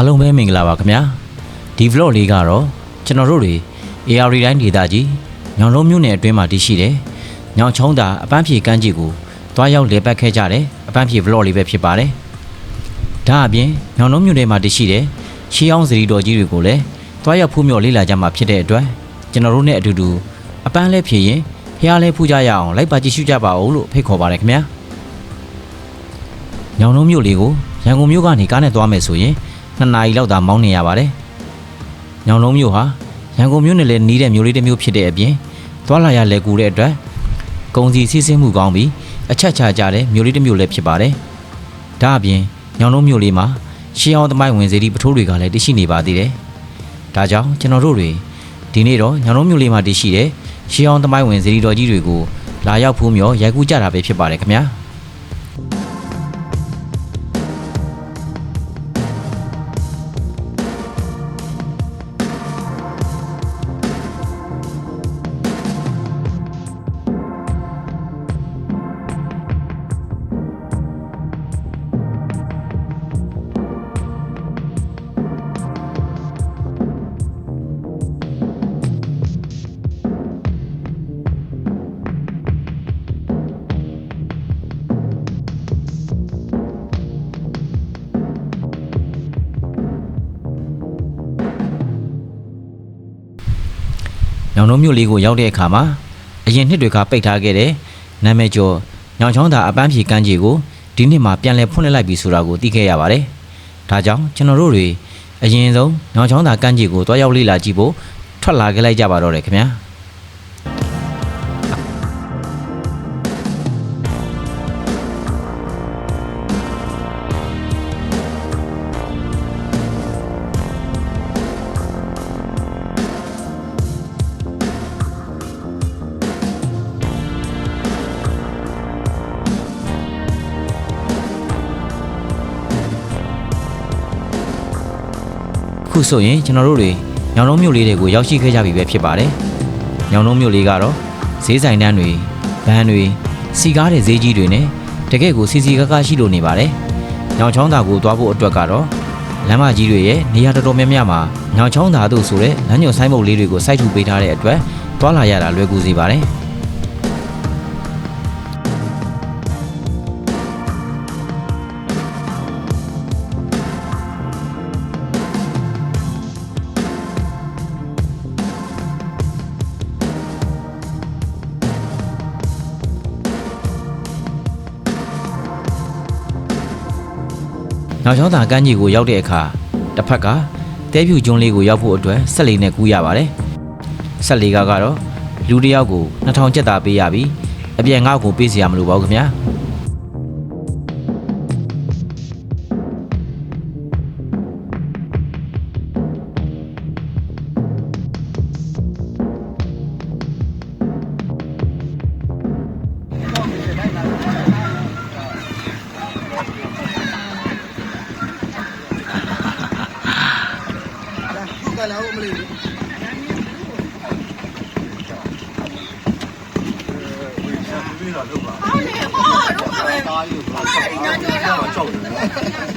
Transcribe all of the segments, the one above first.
အားလုံးပဲမင်္ဂလာပါခင်ဗျာဒီ vlog လေးကတော့ကျွန်တော်တို့တွေ AR တိုင်းဒေသကြီးညောင်လုံးမြို့နယ်အတွင်းမှာတည်ရှိတယ်ညောင်ချုံးတာအပန်းဖြေကမ်းခြေကိုတွားရောက်လေပတ်ခဲ့ကြတယ်အပန်းဖြေ vlog လေးပဲဖြစ်ပါတယ်ဒါအပြင်ညောင်လုံးမြို့နယ်မှာတည်ရှိတယ်ရှီအောင်စရီတော်ကြီးတွေကိုလည်းတွားရောက်ဖူးမြော်လေ့လာကြမှာဖြစ်တဲ့အတွက်ကျွန်တော်တို့နဲ့အတူတူအပန်းလဲဖြေရင်ဖះလဲဖူးကြရအောင်လိုက်ပါကြည့်ရှုကြပါဦးလို့ဖိတ်ခေါ်ပါတယ်ခင်ဗျာညောင်လုံးမြို့လေးကိုရန်ကုန်မြို့ကနေကားနဲ့သွားမယ်ဆိုရင် နှစ်နာရီလောက်သာမောင်းနေရပါတယ်။ညောင်လုံးမြို့ဟာရန်ကုန်မြို့နဲ့လည်းနီးတဲ့မြို့လေးတစ်မြို့ဖြစ်တဲ့အပြင်သွာလာရလဲကူတဲ့အတွက်ကုန်စည်စီးဆင်းမှုကောင်းပြီးအချက်ချာကြတဲ့မြို့လေးတစ်မြို့လည်းဖြစ်ပါတယ်။ဒါအပြင်ညောင်လုံးမြို့လေးမှာရှီအောင်သမိုင်းဝင်စေတီပထိုးတွေကလည်းတရှိနေပါသေးတယ်။ဒါကြောင့်ကျွန်တော်တို့တွေဒီနေ့တော့ညောင်လုံးမြို့လေးမှာတရှိတဲ့ရှီအောင်သမိုင်းဝင်စေတီတော်ကြီးတွေကိုလာရောက်ဖူးမြော်ရိုက်ကူးကြတာပဲဖြစ်ပါတယ်ခင်ဗျာ။ ညောင်နှုံးမြို့လေးကိုရောက်တဲ့အခါမှာအရင်နှစ်တွေကပိတ်ထားခဲ့တဲ့နာမည်ကျော်ညောင်ချောင်းသာအပန်းဖြေကမ်းခြေကိုဒီနှစ်မှာပြန်လည်ဖွင့်လှစ်လိုက်ပြီဆိုတာကိုသိခဲ့ရပါတယ်။ဒါကြောင့်ကျွန်တော်တို့တွေအရင်ဆုံးညောင်ချောင်းသာကမ်းခြေကိုတွားရောက်လေ့လာကြည့်ဖို့ထွက်လာခဲ့လိုက်ကြပါတော့တယ်ခင်ဗျာ။ ခုဆိုရင်ကျွန်တော်တို့တွေညောင်လုံးမြို့လေးတွေကိုရောက်ရှိခဲ့ကြပြီပဲဖြစ်ပါတယ်။ညောင်လုံးမြို့လေးကတော့ဈေးဆိုင်တန်းတွေဗန်းတွေစီကားတဲ့ဈေးကြီးတွေနဲ့တကယ့်ကိုစီစီကားကားရှိလို့နေပါတယ်။ညောင်ချောင်းသာကိုသွားဖို့အတွက်ကတော့လမ်းမကြီးတွေရဲ့နေရာတော်တော်များများမှာညောင်ချောင်းသာတို့ဆိုတဲ့လမ်းညွန်ဆိုင်မုတ်လေးတွေကိုစိုက်ထူပေးထားတဲ့အတွက်သွားလာရတာလွယ်ကူစေပါတယ်။ နောက်ကျောင်းသာကမ်းခြေကိုရောက်တဲ့အခါတစ်ဖက်ကတဲဖြူကျွန်းလေးကိုရောက်ဖို့အတွက်ဆက်လေးနဲ့ကူးရပါတယ်။ဆက်လေးကကတော့လူတစ်ယောက်ကို2000ကျပ်သားပေးရပြီးအပြင်ငါ့ကိုပေးစီရမလို့ပါဘူးခင်ဗျာ။ 好嘞好好的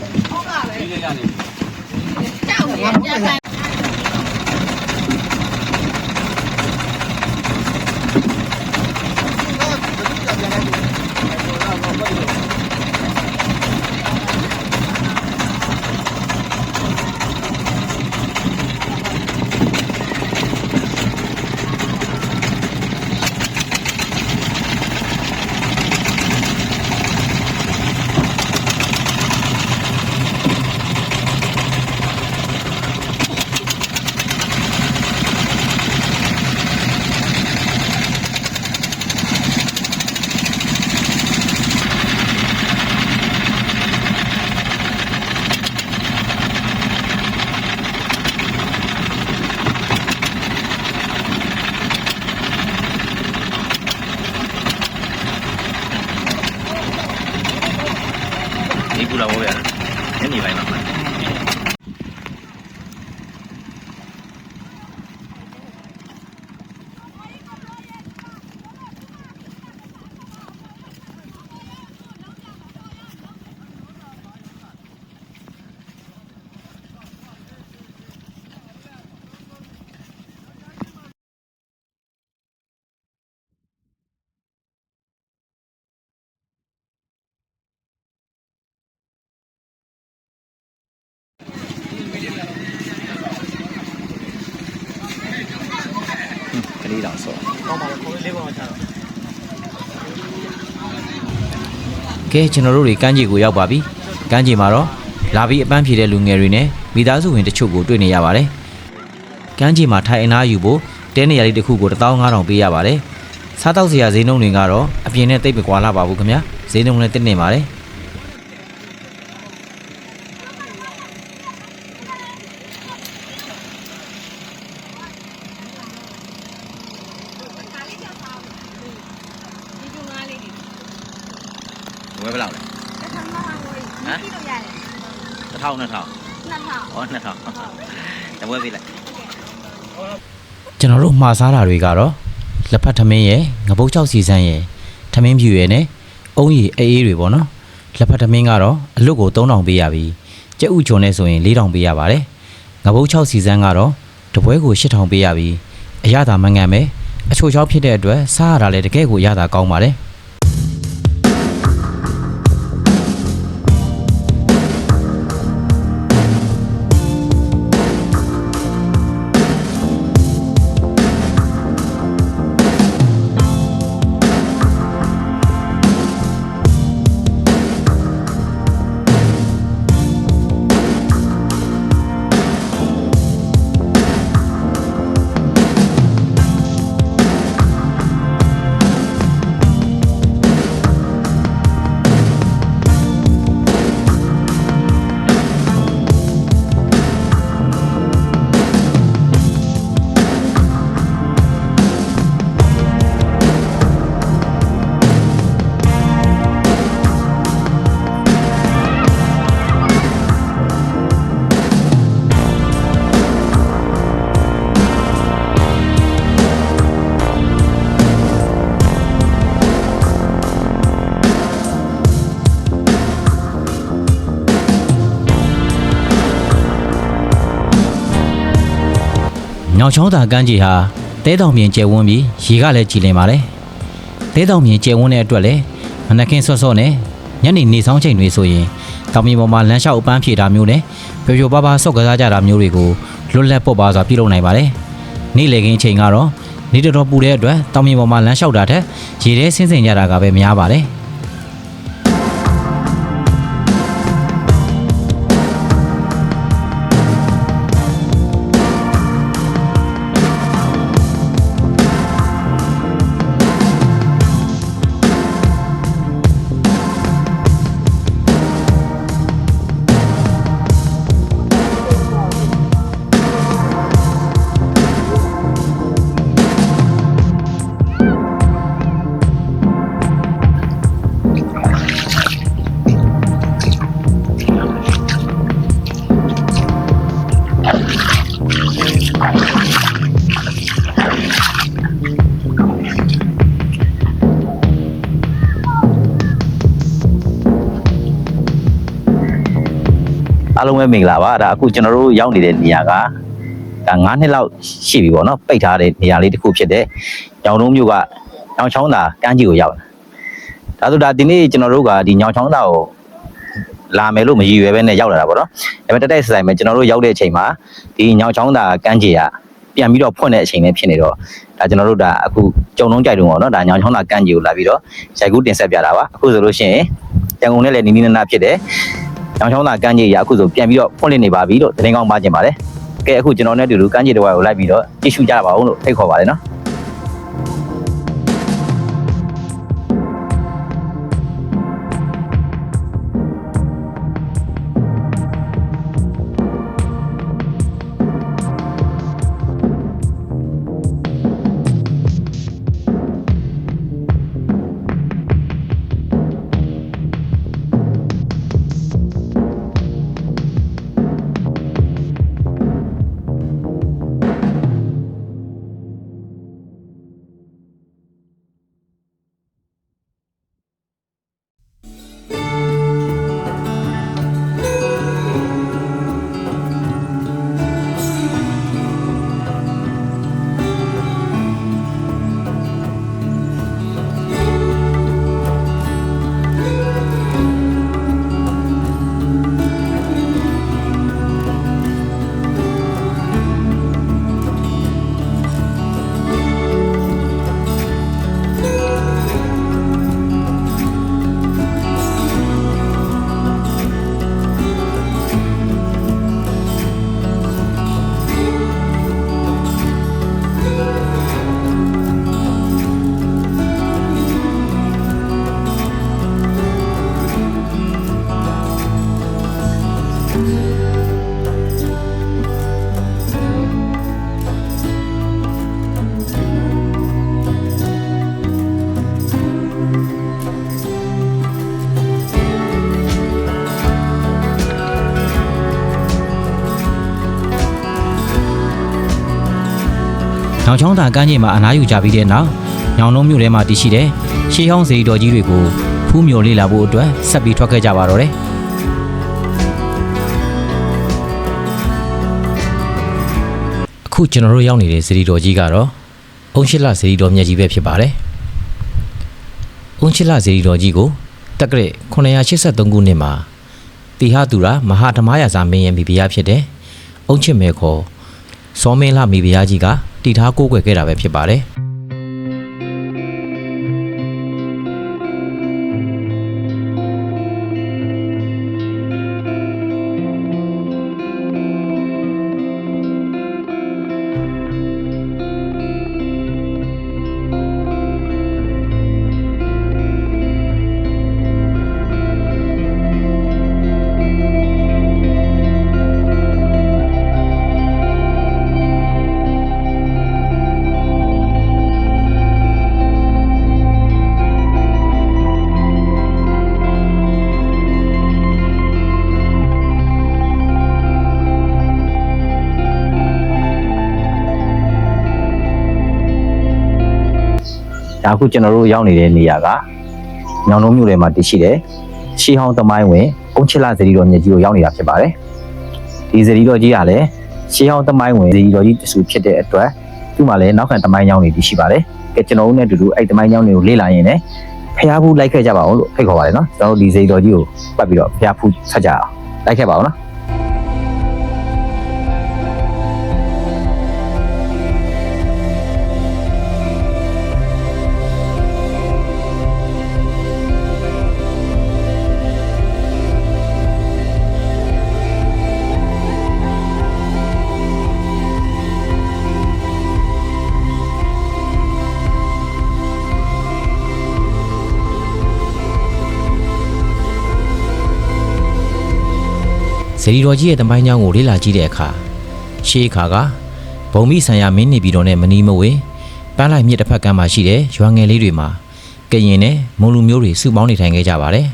ကောင်းပါလေခေါင်းလေးကောင်ချတော့ကဲကျွန်တော်တို့တွေကမ်းခြေကိုရောက်ပါပြီကမ်းခြေမှာတော့လာပြီးအပန်းဖြေတဲ့လူငယ်တွေနဲ့မိသားစုဝင်တချို့ကိုတွေ့နေရပါတယ်ကမ်းခြေမှာထိုင်အနားယူဖို့တဲနေရာလေးတစ်ခုကို15000ပေးရပါတယ်စားတောက်စရာဈေးနှုန်းတွေကတော့အပြင်နဲ့တိတ်မကွာလာပါဘူးခင်ဗျာဈေးနှုန်းလည်းတက်နေပါတယ် ဒီကျုံငါးလေးတွေ ဝဲဘယ်လောက်လဲတစ်ထောင်မှဟိုကြည့်လို့ရတယ်တစ်ထောင်နှစ်ထောင်နှစ်ထောင်ဩနှစ်ထောင်တပွဲပေးလိုက်ကျွန်တော်တို့မှားစားတာတွေကတော့လက်ဖက်ထမင်းရယ်ငပုတ်ချောက်စီစမ်းရယ်ထမင်းဖြူရယ်နဲ့အုံးရီအေးအေးတွေပေါ့နော်လက်ဖက်ထမင်းကတော့အလွတ်ကို3000ပေးရပြီကြက်ဥချုံနဲ့ဆိုရင်4000ပေးရပါတယ်ငပုတ်ချောက်စီစမ်းကတော့တပွဲကို8000ပေးရပြီအရသာမငန်ပဲအချိုချောက်ဖြစ်တဲ့အတွက်စားရတာလည်းတကယ်ကိုရတာကောင်းပါတယ် ညောင်ချောင်းသာကမ်းခြေဟာတဲတောင်ပြင်ကျယ်ဝန်းပြီးရေကလည်းကြည်လင်ပါတယ်။တဲတောင်ပြင်ကျယ်ဝန်းတဲ့အတွက်လည်းမနက်ခင်းစောစောနဲ့ညနေနေဆောင်ချိန်တွေဆိုရင်တောင်ပြင်ပေါ်မှာလမ်းလျှောက်အပန်းဖြေတာမျိုးနဲ့ပျော်ပျော်ပါးပါးဆော့ကစားကြတာမျိုးတွေကိုလွတ်လပ်ပေါ့ပါစွာပြုလုပ်နိုင်ပါတယ်။နေ့လည်ခင်းချိန်ကတော့နေတော်တော်ပူတဲ့အတွက်တောင်ပြင်ပေါ်မှာလမ်းလျှောက်တာထက်ရေထဲဆင်းဆင်ကြတာကပဲများပါတယ်။ အားလုံးပဲမင်္ဂလာပါဒါအခုကျွန်တော်တို့ရောက်နေတဲ့နေရာကဒါ9နှစ်လောက်ရှိပြီပေါ့နော်ပိတ်ထားတဲ့နေရာလေးတစ်ခုဖြစ်တဲ့ညောင်တုံးမြို့ကညောင်ချောင်းသာကမ်းခြေကိုရောက်လာဒါဆိုဒါဒီနေ့ကျွန်တော်တို့ကဒီညောင်ချောင်းသာကိုလာမယ်လို့မရည်ရွယ်ပဲနဲ့ရောက်လာတာပေါ့နော်ဒါပေမဲ့တက်တက်ဆိုင်မဲ့ကျွန်တော်တို့ရောက်တဲ့အချိန်မှာဒီညောင်ချောင်းသာကမ်းခြေကပြန်ပြီးတော့ဖွင့်တဲ့အချိန်လေးဖြစ်နေတော့ဒါကျွန်တော်တို့ဒါအခုကြုံလုံးကြိုက်တုံပေါ့နော်ဒါညောင်ချောင်းသာကမ်းခြေကိုလာပြီးတော့ရိုက်ကူးတင်ဆက်ပြတာပါအခုဆိုလို့ရှိရင်ရန်ကုန်နဲ့လည်းနီးနီးနားနားဖြစ်တယ်။ ကြောင်ချောင်းသာကမ်းခြေရအခုဆိုပြန်ပြီးတော့ဖွင့်လှစ်နေပါပြီလို့သတင်းကောင်းပါကျင်ပါတယ်။ကဲအခုကျွန်တော်နဲ့အတူတူကမ်းခြေတစ်ဝိုက်ကိုလိုက်ပြီးတော့ကြည့်ရှုကြပါဦးလို့ဖိတ်ခေါ်ပါတယ်နော် ညောင်ချောင်းသာကမ်းခြေမှာအနားယူကြပြီးတဲ့နောက်ညောင်နှုံးမြို့ထဲမှာတည်ရှိတဲ့ရှေးဟောင်းစေတီတော်ကြီးတွေကိုဖူးမြော်လေ့လာဖို့အတွက်ဆက်ပြီးထွက်ခဲ့ကြပါတော့တယ်အခုကျွန်တော်တို့ရောက်နေတဲ့စေတီတော်ကြီးကတော့အုံရှိလစေတီတော်မြတ်ကြီးပဲဖြစ်ပါတယ်အုံရှိလစေတီတော်ကြီးကိုတက္ကရာ983ခုနှစ်မှာတိဟသူရာမဟာဓမ္မရာဇာမင်းရဲ့မိဖုရားဖြစ်တဲ့အုံချစ်မဲခေါ်စောမင်းလမိဖုရားကြီးက တည်ထားကိုးကွယ်ခဲ့တာပဲဖြစ်ပါတယ် အခုကျွန်တော်တို့ရောက်နေတဲ့နေရာကညောင်လုံးမြို့ထဲမှာတည်ရှိတဲ့ရှီဟောင်းသမိုင်းဝင်အုံချစ်လာဇရီတော်မြတ်ကြီးကိုရောက်နေတာဖြစ်ပါတယ်ဒီဇရီတော်ကြီးကလည်းရှီဟောင်းသမိုင်းဝင်ဇရီတော်ကြီးတဆူဖြစ်တဲ့အတွက်သူ့မှာလည်းနောက်ခံသမိုင်းကြောင်းတွေတည်ရှိပါတယ်ကဲကျွန်တော်တို့နဲ့အတူတူအဲ့သမိုင်းကြောင်းတွေကိုလေ့လာရင်းနဲ့ဖျားဖူးလိုက်ခဲ့ကြပါအောင်လို့ဖိတ်ခေါ်ပါတယ်နော်ကျွန်တော်တို့ဒီဇရီတော်ကြီးကိုပတ်ပြီးတော့ဖျားဖူးဆက်ကြအောင်လိုက်ခဲ့ပါအောင်နော် ဇေဒီတော်ကြီးရဲ့တမိုင်းကြောင်းကိုလေ့လာကြည့်တဲ့အခါရှေးအခါကဘုံမိဆံရမင်းနေပြည်တော်နဲ့မနီးမဝေးပန်းလိုက်မြစ်တစ်ဖက်ကမ်းမှာရှိတဲ့ရွာငယ်လေးတွေမှာကရင်နဲ့မုံလူမျိုးတွေစုပေါင်းနေထိုင်ခဲ့ကြပါတယ်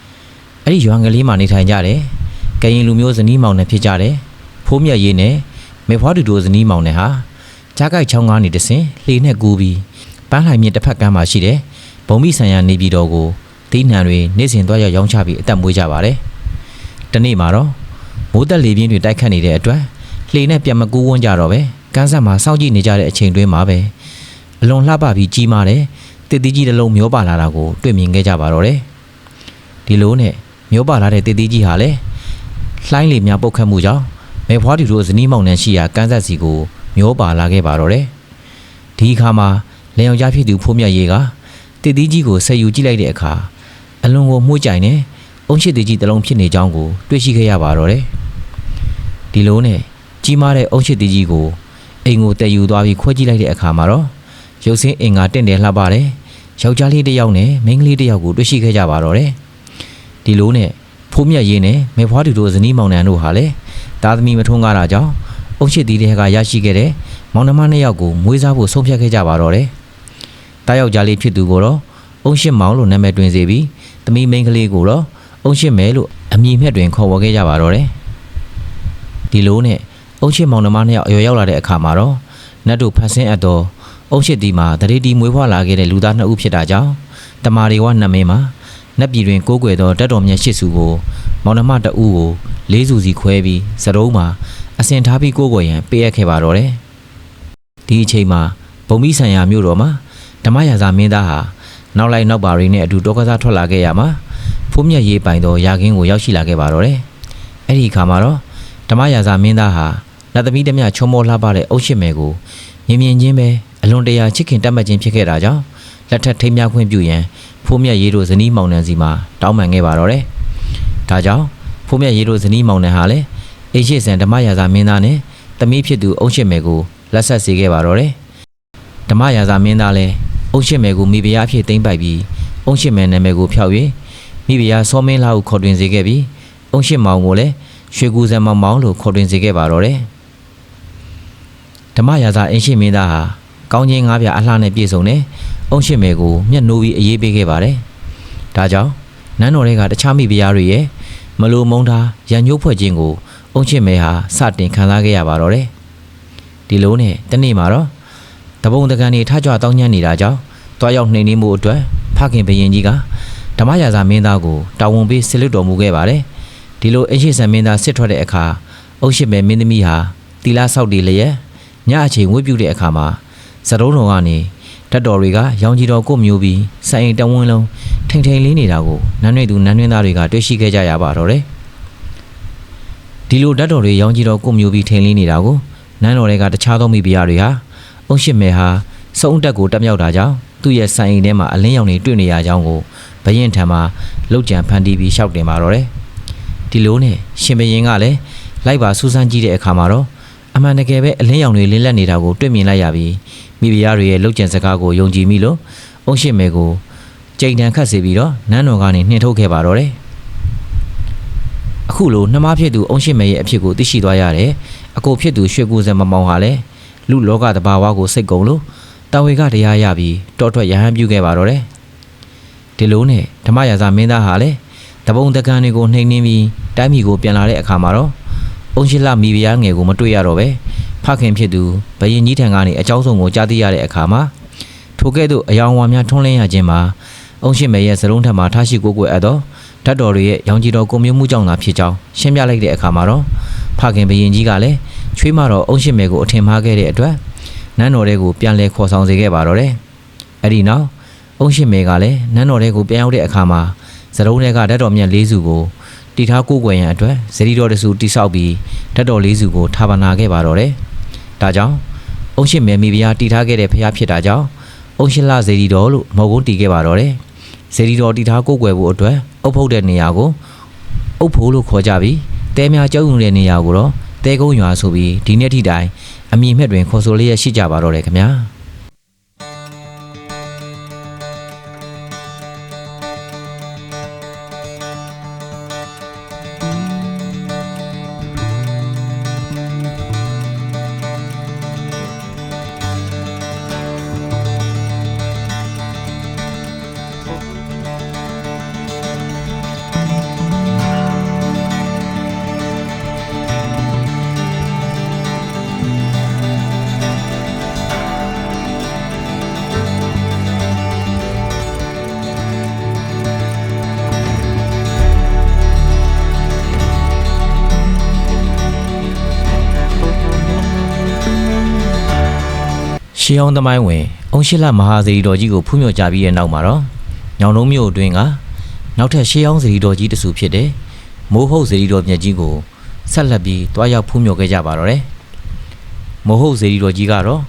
။အဲ့ဒီရွာငယ်လေးမှာနေထိုင်ကြတယ်။ကရင်လူမျိုးဇနီးမောင်နဲ့ဖြစ်ကြတယ်။ဖိုးမြတ်ရေးနဲ့မေဖွားတူတို့ဇနီးမောင်နဲ့ဟာကြားကြိုက်ချောင်းကားနေတဆင်လှေနဲ့ကူးပြီးပန်းလိုက်မြစ်တစ်ဖက်ကမ်းမှာရှိတဲ့ဘုံမိဆံရနေပြည်တော်ကိုတိနှံတွေနေ့စဉ်သွားရောက်ရောင်းချပြီးအသက်မွေးကြပါတယ်။တနေ့မှာတော့ မိုးတက်လေပြင်းတွေတိုက်ခတ်နေတဲ့အတွက်လှေနဲ့ပြန်မကူးဝန်းကြတော့ပဲကန်းဆက်မှာစောင့်ကြည့်နေကြတဲ့အချိန်တွင်းမှာပဲအလွန်လှပပြီးကြီးမားတဲ့တစ်သီးကြီးတစ်လုံးမျောပါလာတာကိုတွေ့မြင်ခဲ့ကြပါတော့တယ်ဒီလိုနဲ့မျောပါလာတဲ့တစ်သီးကြီးဟာလည်းလှိုင်းလေများပုတ်ခတ်မှုကြောင့်မေဖွားတီတို့ဇနီးမောင်နှံရှိရာကန်းဆက်စီကိုမျောပါလာခဲ့ပါတော့တယ်ဒီအခါမှာလင်အောင်ကြားဖြစ်သူဖိုးမြတ်ရေးကတစ်သီးကြီးကိုဆက်ယူကြည့်လိုက်တဲ့အခါအလွန်ကိုမှုကြိုင်နေအုံရှိတစ်ကြီးတစ်လုံးဖြစ်နေကြောင်းကိုတွေ့ရှိခဲ့ရပါတော့တယ် ဒီလိုနဲ့ကြီးမားတဲ့အုံချစ်တီကြီးကိုအိမ်ကိုတည်ယူသွားပြီးခွဲကြည့်လိုက်တဲ့အခါမှာတော့ရုပ်စင်းအင်္ဂါတင့်တယ်လှပတယ်ယောက်ျားလေးတစ်ယောက်နဲ့မိန်းကလေးတစ်ယောက်ကိုတွေ့ရှိခဲ့ကြပါတော့တယ်ဒီလိုနဲ့ဖိုးမြတ်ရေးနဲ့မေဖွားတူတို့ဇနီးမောင်နှံတို့ဟာလည်းသားသမီးမထွန်းကားတာကြောင့်အုံချစ်တီတွေကရရှိခဲ့တဲ့မောင်နှမနှစ်ယောက်ကိုမွေးစားဖို့ဆုံးဖြတ်ခဲ့ကြပါတော့တယ်တားယောက်ျားလေးဖြစ်သူကိုတော့အုံရှစ်မောင်လို့နာမည်တွင်စေပြီးသမီးမိန်းကလေးကိုတော့အုံရှစ်မဲလို့အမည်မြတ်တွင်ခေါ်ဝေါ်ခဲ့ကြပါတော့တယ် ဒီလိုနဲ့အုံချစ်မောင်နှမနှစ်ယောက်အရွယ်ရောက်လာတဲ့အခါမှာတော့နတ်တို့ဖတ်ဆင်းအပ်သောအုံချစ်ဒီမှာတရေတီမွေးဖွားလာခဲ့တဲ့လူသားနှစ်ဦးဖြစ်တာကြောင့်တမာရီဝနတ်မင်းမှာနတ်ပြည်တွင်ကိုးကွယ်သောတက်တော်မြတ်ရှစ်စုကိုမောင်နှမတအူးကိုလေးစုစီခွဲပြီးစတုံးမှာအစင်ထားပြီးကိုးကွယ်ရန်ပေးအပ်ခဲ့ပါတော့တယ်ဒီအချိန်မှာဘုံမိဆံရမြို့တော်မှာဓမ္မရာဇာမင်းသားဟာနောက်လိုက်နောက်ပါရီနဲ့အတူတောကစားထွက်လာခဲ့ရမှာဖိုးမြတ်ရေးပိုင်သောရာခင်းကိုရောက်ရှိလာခဲ့ပါတော့တယ်အဲ့ဒီအခါမှာတော့ ဓမ္မရာဇာမင်းသားဟာလက်သမီးတစ်မျှချုံမောလှပတဲ့အုတ်ရှိမယ်ကိုမြင်မြင်ချင်းပဲအလွန်တရာချစ်ခင်တတ်မှတ်ခြင်းဖြစ်ခဲ့တာကြောင့်လက်ထက်ထိမ်းမြခွင့်ပြုရန်ဖိုးမြတ်ရေးတို့ဇနီးမောင်နှံစီမှာတောင်းပန်ခဲ့ပါတော့တယ်။ဒါကြောင့်ဖိုးမြတ်ရေးတို့ဇနီးမောင်နှံဟာလည်းအိရှိဆန်ဓမ္မရာဇာမင်းသားနဲ့သမီးဖြစ်သူအုတ်ရှိမယ်ကိုလက်ဆက်စေခဲ့ပါတော့တယ်။ဓမ္မရာဇာမင်းသားလည်းအုတ်ရှိမယ်ကိုမိဖုရားအဖြစ်သိမ့်ပိုက်ပြီးအုတ်ရှိမယ်နာမည်ကိုဖျောက်၍မိဖုရားစောမင်းလာကိုခေါ်တွင်စေခဲ့ပြီးအုတ်ရှိမောင်ကိုလည်း ရွှေကူစံမောင်မောင်လို့ခေါ်တွင်စေခဲ့ပါတော့တယ်ဓမ္မရာဇာအင်းရှိမင်းသားဟာကောင်းချင်းငါးပြားအလှနဲ့ပြည့်စုံတဲ့အုံရှိမယ်ကိုမျက်နှိုးပြီးအေးပေးခဲ့ပါတယ်ဒါကြောင့်နန်းတော်တွေကတခြားမိဖုရားတွေရဲ့မလိုမုန်းထားရန်ညှိုးဖွဲ့ခြင်းကိုအုံရှိမယ်ဟာစတင်ခံစားခဲ့ရပါတော့တယ်ဒီလိုနဲ့တနေ့မှာတော့ဓတပုံတကန်တွေထကြွတောင်းညံ့နေတာကြောင့်တွားရောက်နှိမ်နှင်းမှုအတွက်ဖခင်ဘရင်ကြီးကဓမ္မရာဇာမင်းသားကိုတာဝန်ပေးဆစ်လွတ်တော်မူခဲ့ပါတယ် ဒီလိုအရှိဆန်မင်းသားစစ်ထွက်တဲ့အခါအုတ်ရှိမဲ့မင်းသမီးဟာတီလာဆောက်တည်လျက်ညအချိန်ဝတ်ပြုတဲ့အခါမှာစတုံးတော်ကနေဓာတ်တော်တွေကရောင်ကြီးတော်ကိုမျိုးပြီးစိုင်အိမ်တဝင်းလုံးထိန်ထိန်လေးနေတာကိုနန်းရွေသူနန်းရွင်းသားတွေကတွေ့ရှိခဲ့ကြရပါတော့တယ်ဒီလိုဓာတ်တော်တွေရောင်ကြီးတော်ကိုမျိုးပြီးထိန်လေးနေတာကိုနန်းတော်တွေကတခြားသောမိဖုရားတွေဟာအုတ်ရှိမဲ့ဟာစုံတက်ကိုတက်မြောက်တာကြောင့်သူ့ရဲ့စိုင်အိမ်ထဲမှာအလင်းရောင်တွေတွေ့နေရကြောင်းကိုဘရင်ထံမှာလောက်ကြံဖန်တီးပြီးရှောက်တင်ပါတော့တယ် ဒီလိုနဲ့ရှင်ဘရင်ကလည်းလိုက်ပါစူးစမ်းကြည့်တဲ့အခါမှာတော့အမှန်တကယ်ပဲအလင်းရောင်တွေလင်းလက်နေတာကိုတွေ့မြင်လိုက်ရပြီးမိဖုရားတွေရဲ့လောက်ကျန်စကားကိုယုံကြည်မိလို့အုံရှိမဲကိုကြိမ်တန်ခတ်စေပြီးတော့နန်းတော်ကနေနှင်ထုတ်ခဲ့ပါတော့တယ်အခုလိုနှမဖြစ်သူအုံရှိမဲရဲ့အဖြစ်ကိုသိရှိသွားရတယ်အကိုဖြစ်သူရွှေကူစံမမောင်ဟာလည်းလူလောကတဘာဝကိုစိတ်ကုန်လို့တာဝေကတရားရပြီးတောထွက်ရဟန်းပြုခဲ့ပါတော့တယ်ဒီလိုနဲ့ဓမ္မရာဇာမင်းသားဟာလည်းတပုံတကန်တွေကိုနှိမ်နှင်းပြီး တိုင်းပြည်ကိုပြန်လာတဲ့အခါမှာတော့အုံရှိလမိဖုရားငယ်ကိုမတွေ့ရတော့ပဲဖခင်ဖြစ်သူဘယင်ကြီးထံကနေအကြောင်းစုံကိုကြားသိရတဲ့အခါမှာထိုကဲ့သို့အယောင်ဝါများထွန်းလင်းရခြင်းမှာအုံရှိမဲရဲ့စလုံးထက်မှာထားရှိကိုကိုအပ်သောဓာတ်တော်တွေရဲ့ရောင်ကြီးတော်ကိုမျိုးမှုကြောင့်သာဖြစ်ကြောင်းရှင်းပြလိုက်တဲ့အခါမှာတော့ဖခင်ဘယင်ကြီးကလည်းချွေးမတော်အုံရှိမဲကိုအထင်မှားခဲ့တဲ့အတွက်နန်းတော်တွေကိုပြန်လဲခေါ်ဆောင်စေခဲ့ပါတော့တယ်။အဲ့ဒီနောက်အုံရှိမဲကလည်းနန်းတော်တွေကိုပြန်ရောက်တဲ့အခါမှာစရုံးတွေကဓာတ်တော်မြတ်လေးစုကို တီထားကိုးကွယ်ရန်အတွက်ဇရီတော်တစုတိဆောက်ပြီးဓာတ်တော်လေးစုကိုထာပနာခဲ့ပါတော့တယ်။ဒါကြောင့်အုံရှိမဲမိဖုရားတီထားခဲ့တဲ့ဖုရားဖြစ်တာကြောင့်အုံရှိလဇရီတော်လို့မဟုတ်ဘူးတီခဲ့ပါတော့တယ်။ဇရီတော်တီထားကိုးကွယ်ဖို့အတွက်အုပ်ဖုတ်တဲ့နေရာကိုအုပ်ဖို့လို့ခေါ်ကြပြီးတဲများကြောက်ရွံတဲ့နေရာကိုတော့တဲကုန်းရွာဆိုပြီးဒီနေ့ထိတိုင်အမည်မဲ့တွင်ခေါ်ဆိုလျက်ရှိကြပါတော့တယ်ခင်ဗျာ။ ရှီအောင်သမိုင်းဝင်အုံရှိလမဟာဇီတော်ကြီးကိုဖူးမြော်ကြပြီးတဲ့နောက်မှာတော့ညောင်လုံးမြို့အတွင်းကနောက်ထပ်ရှီအောင်ဇီတော်ကြီးတဆူဖြစ်တဲ့မိုးဟုတ်ဇီတော်မြတ်ကြီးကိုဆက်လက်ပြီးတွားရောက်ဖူးမြော်ခဲ့ကြပါတော့တယ်။မိုးဟုတ်ဇီတော်ကြီးကတော့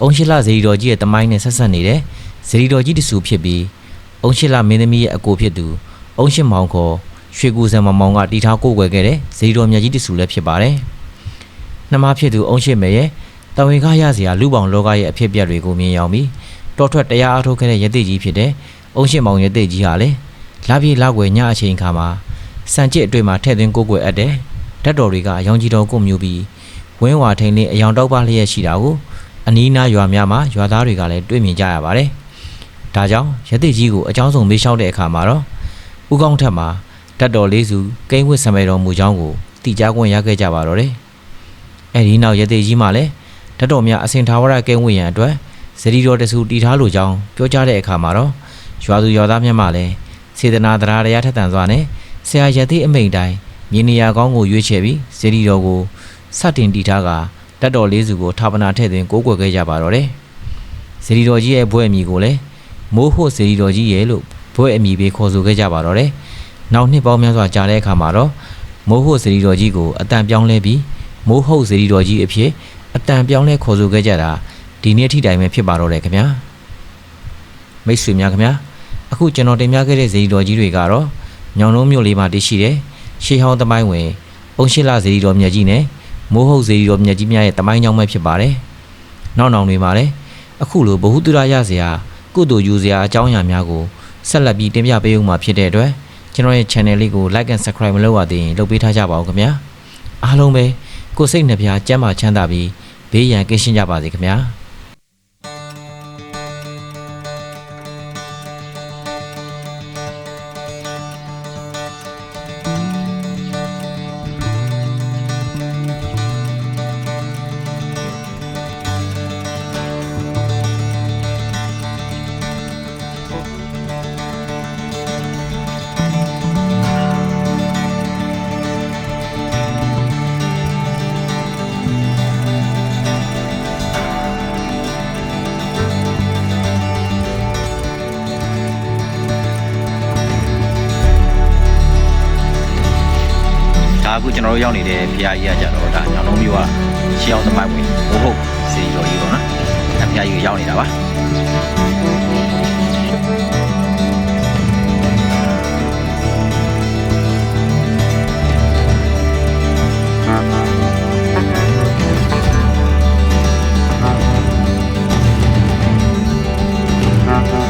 အုံရှိလဇီတော်ကြီးရဲ့တမိုင်းနဲ့ဆက်ဆက်နေတဲ့ဇီတော်ကြီးတဆူဖြစ်ပြီးအုံရှိလမင်းသမီးရဲ့အကိုဖြစ်သူအုံရှိမောင်ခေါ်ရွှေကူစံမမောင်ကတီထားကိုယ်ွယ်ခဲ့တဲ့ဇီတော်မြတ်ကြီးတဆူလည်းဖြစ်ပါတယ်။နှမဖြစ်သူအုံရှိမေရဲ့ တဝင်ကားရစရာလူပောင်လောကရဲ့အဖြစ်အပျက်တွေကိုမြင်ရောက်ပြီးတောထွက်တရားအားထုတ်ခဲ့တဲ့ရသေးကြီးဖြစ်တဲ့အုံရှင်မောင်ရသေးကြီးဟာလည်းလာပြေလောက်ွယ်ညအချိန်ခါမှာစံကျစ်အတွေ့မှာထဲ့သွင်းကိုကိုွယ်အပ်တယ်ဓာတ်တော်တွေကရောင်ကြီးတော်ကိုမျိုးပြီးဝင်းဝါထိန်လေးအယောင်တောက်ပါလျက်ရှိတာကိုအနီးနားရွာများမှာရွာသားတွေကလည်းတွေ့မြင်ကြရပါတယ်ဒါကြောင့်ရသေးကြီးကိုအကြောင်းဆုံးမေးလျှောက်တဲ့အခါမှာတော့ဦးကောင်းထက်မှာဓာတ်တော်လေးစုကိန်းဝစ်ဆံပေတော်မူကြောင်းကိုတိကျခွင့်ရခဲ့ကြပါတော့တယ်အဲဒီနောက်ရသေးကြီးမှလည်း ဓာတ်တော်များအစင်ထာဝရကဲဝင့်ရန်အတွက်ဇရီတော်တဆူတီထားလိုကြောင်းပြောကြားတဲ့အခါမှာတော့ရွာသူရွာသားများမှလည်းစေတနာတရားတရားထက်သန်စွာနဲ့ဆရာရသေးအမိန်တိုင်းမြေနေရာကောင်းကိုရွေးချယ်ပြီးဇရီတော်ကိုစတင်တီထားကဓာတ်တော်လေးစုကိုထာပနာထည့်သွင်းကိုးကွယ်ခဲ့ကြပါတော့တယ်ဇရီတော်ကြီးရဲ့ဘွဲ့အမည်ကိုလည်းမိုးဖို့ဇရီတော်ကြီးရဲ့လို့ဘွဲ့အမည်ပေးခေါ်ဆိုခဲ့ကြပါတော့တယ်နောက်နှစ်ပေါင်းများစွာကြာတဲ့အခါမှာတော့မိုးဖို့ဇရီတော်ကြီးကိုအတန်ပြောင်းလဲပြီးမိုးဟုတ်ဇရီတော်ကြီးအဖြစ် အတန်ပြောင်းလဲခေါ်ဆိုခဲ့ကြတာဒီနေ့ထိတိုင်ပဲဖြစ်ပါတော့တယ်ခင်ဗျာမိတ်ဆွေများခင်ဗျာအခုကျွန်တော်တင်ပြခဲ့တဲ့ဇေဒီတော်ကြီးတွေကတော့ညောင်လုံးမြို့လေးမှာတည်ရှိတဲ့ရှေးဟောင်းသမိုင်းဝင်အုံရှိလဇေဒီတော်မြတ်ကြီးနဲ့မိုးဟုတ်ဇေဒီတော်မြတ်ကြီးများရဲ့သမိုင်းကြောင်းပဲဖြစ်ပါတယ်နောက်နောင်တွေမှာလည်းအခုလိုဘ ഹു တုရရစရာကုသိုလ်ယူစရာအကြောင်းအရာများကိုဆက်လက်ပြီးတင်ပြပေးဦးမှာဖြစ်တဲ့အတွက်ကျွန်တော်ရဲ့ channel လေးကို like and subscribe မလုပ်ရသေးရင်လုပ်ပေးထားကြပါဦးခင်ဗျာအားလုံးပဲကိုယ်စိတ်နှပြကျမ်းမာချမ်းသာပြီး ဘေးရန်ကင်းရှင်းကြပါစေခင်ဗျာ ကျွန်တော်တို့ရောက်နေတဲ့ဖရာကြီးကကြတော့ဒါညောင်လုံးမျိုးကရှေးအောင်သမိုင်းဝင်ဘိုးဟုတ်စီရော်ကြီးပေါ့နော်အဲဖရာကြီးရောက်နေတာပါအာ